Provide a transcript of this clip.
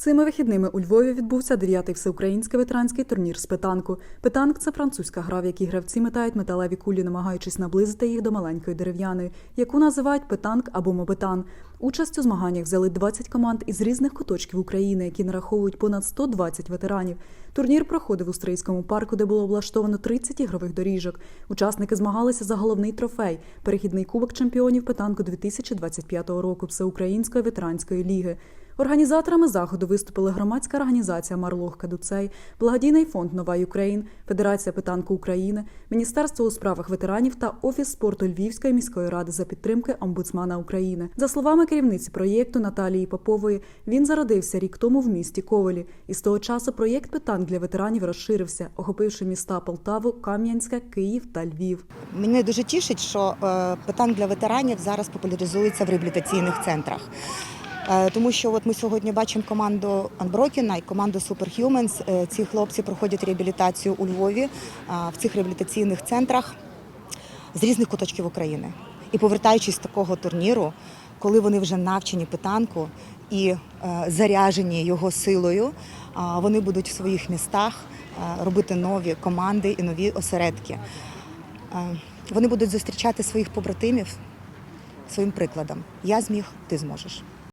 Цими вихідними у Львові відбувся дев'ятий всеукраїнський ветеранський турнір з питанку. Питанк це французька гра, в якій гравці метають металеві кулі, намагаючись наблизити їх до маленької дерев'яної, яку називають питанк або мобитан. Участь у змаганнях взяли 20 команд із різних куточків України, які нараховують понад 120 ветеранів. Турнір проходив у Стрийському парку, де було облаштовано 30 ігрових доріжок. Учасники змагалися за головний трофей перехідний кубок чемпіонів питанку 2025 року Всеукраїнської ветеранської ліги. Організаторами заходу виступили громадська організація Марлох Кадуцей, благодійний фонд Нова Юкрейн, Федерація питанку України, Міністерство у справах ветеранів та Офіс спорту Львівської міської ради за підтримки омбудсмана України. За словами керівниці проєкту Наталії Попової, він зародився рік тому в місті Ковелі, і з того часу проєкт питанк для ветеранів розширився, охопивши міста Полтаву, Кам'янське, Київ та Львів. Мене дуже тішить, що е, питань для ветеранів зараз популяризується в реабілітаційних центрах. Е, Тому що от ми сьогодні бачимо команду Unbroken і команду Superhumans. Е, Ці хлопці проходять реабілітацію у Львові в цих реабілітаційних центрах з різних куточків України. І повертаючись з такого турніру, коли вони вже навчені питанку і е, заряжені його силою, вони будуть в своїх містах е, робити нові команди і нові осередки. Е, Вони будуть зустрічати своїх побратимів своїм прикладом. Я зміг, ти зможеш.